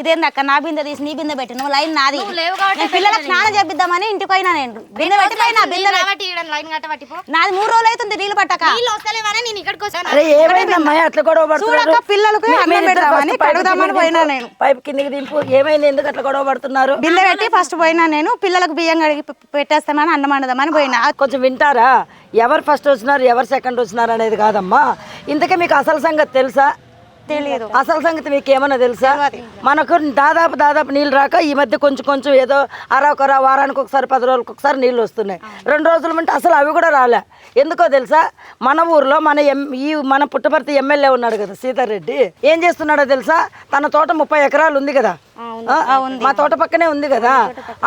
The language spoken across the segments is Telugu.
ఇదేంది అక్క? నా బిందె తీసి నీ బిందె పెట్టి. నువ్వు లైన్ నాది. నేను పిల్లలకు స్నానం చేపిద్దామని ఇంటికి పోయినా నేను బిందె పెట్టి పోయినా బిందె నాది మూడు రోజులు అవుతుంది నీళ్ళు పట్టక. చూడక్క పిల్లలకు అన్నం పెడదామని కిందకి పోయినా. నేను. పైపు కిందకి దింపు. ఏమైంది? ఎందుకు అట్లా గొడవ పడుతున్నారు? బిందె పెట్టి ఫస్ట్ పోయినా నేను. పిల్లలకు బియ్యం కడిగి పెట్టేస్తామని అన్నం వండదామని పోయినా. కొంచెం వింటారా? ఎవరు ఫస్ట్ వచ్చినారు? ఎవరు సెకండ్ వచ్చినారు అనేది కాదమ్మా. ఇంతకీ మీకు అసలు సంగతి తెలుసా? తెలియదు అసలు సంగతి మీకు ఏమన్నా తెలుసా మనకు దాదాపు దాదాపు నీళ్ళు రాక ఈ మధ్య కొంచెం కొంచెం ఏదో అరొకర వారానికి ఒకసారి పది రోజులకు ఒకసారి నీళ్ళు వస్తున్నాయి. రెండు రోజుల ముందు అసలు అవి కూడా రాలే. ఎందుకో తెలుసా? మన ఊర్లో మన ఎం ఈ మన పుట్టపర్తి ఎమ్మెల్యే ఉన్నాడు కదా సీతారెడ్డి. ఏం చేస్తున్నాడో తెలుసా? తన తోట ముప్పై ఎకరాలు ఉంది కదా. మా తోట పక్కనే ఉంది కదా.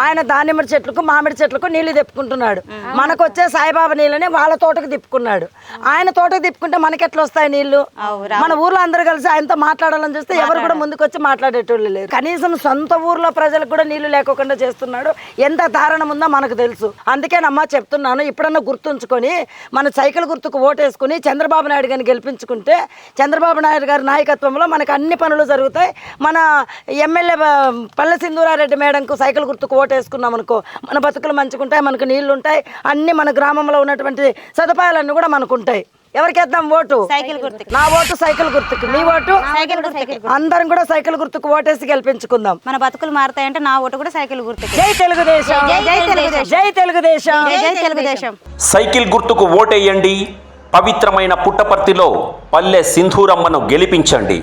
ఆయన దానిమ్మ చెట్లకు మామిడి చెట్లకు నీళ్ళు తిప్పుకుంటున్నాడు. మనకు వచ్చే సాయిబాబా నీళ్ళని వాళ్ళ తోటకు తిప్పుకున్నాడు. ఆయన తోటకు తిప్పుకుంటే మనకి ఎట్లా వస్తాయి నీళ్ళు? మన ఊర్లో అందరూ కలిసి ఆయనతో మాట్లాడాలని చూస్తే ఎవరు కూడా ముందుకు వచ్చి మాట్లాడేటోళ్ళు లేరు. కనీసం సొంత ఊర్లో ప్రజలకు కూడా నీళ్ళు లేకోకుండా చేస్తున్నాడు. ఎంత దారుణం ఉందో మనకు తెలుసు. అందుకేనమ్మా చెప్తున్నాను ఇప్పుడన్నా గుర్తుంచుకొని మన సైకిల్ గుర్తుకు ఓటేసుకుని చంద్రబాబు నాయుడు గారిని గెలిపించుకుంటే చంద్రబాబు నాయుడు గారి నాయకత్వంలో మనకు అన్ని పనులు జరుగుతాయి. మన ఎమ్మెల్యే పల్లె సింధూరారెడ్డి మేడంకు సైకిల్ గుర్తుకు ఓటేసుకున్నాం అనుకో మన బతుకులు మంచుకుంటాయి మనకు నీళ్ళు ఉంటాయి అన్ని మన గ్రామంలో ఉన్నటువంటి సదుపాయాలన్నీ కూడా మనకు ఉంటాయి ఎవరికి వేద్దాం ఓటు? సైకిల్ గుర్తుకి. నా ఓటు సైకిల్ గుర్తుకు. నీ ఓటు సైకిల్ గుర్తుకి. అందరం కూడా సైకిల్ గుర్తుకు ఓటేసి గెలిపించుకుందాం. మన బతుకులు మారుతాయంటే నా ఓటు కూడా సైకిల్ గుర్తుకి. జై తెలుగుదేశం. జై తెలుగుదేశం. జై తెలుగుదేశం. జై జై తెలుగుదేశం. సైకిల్ గుర్తుకు ఓటేయండి. పవిత్రమైన పుట్టపర్తిలో పల్లె సింధూరమ్మను గెలిపించండి.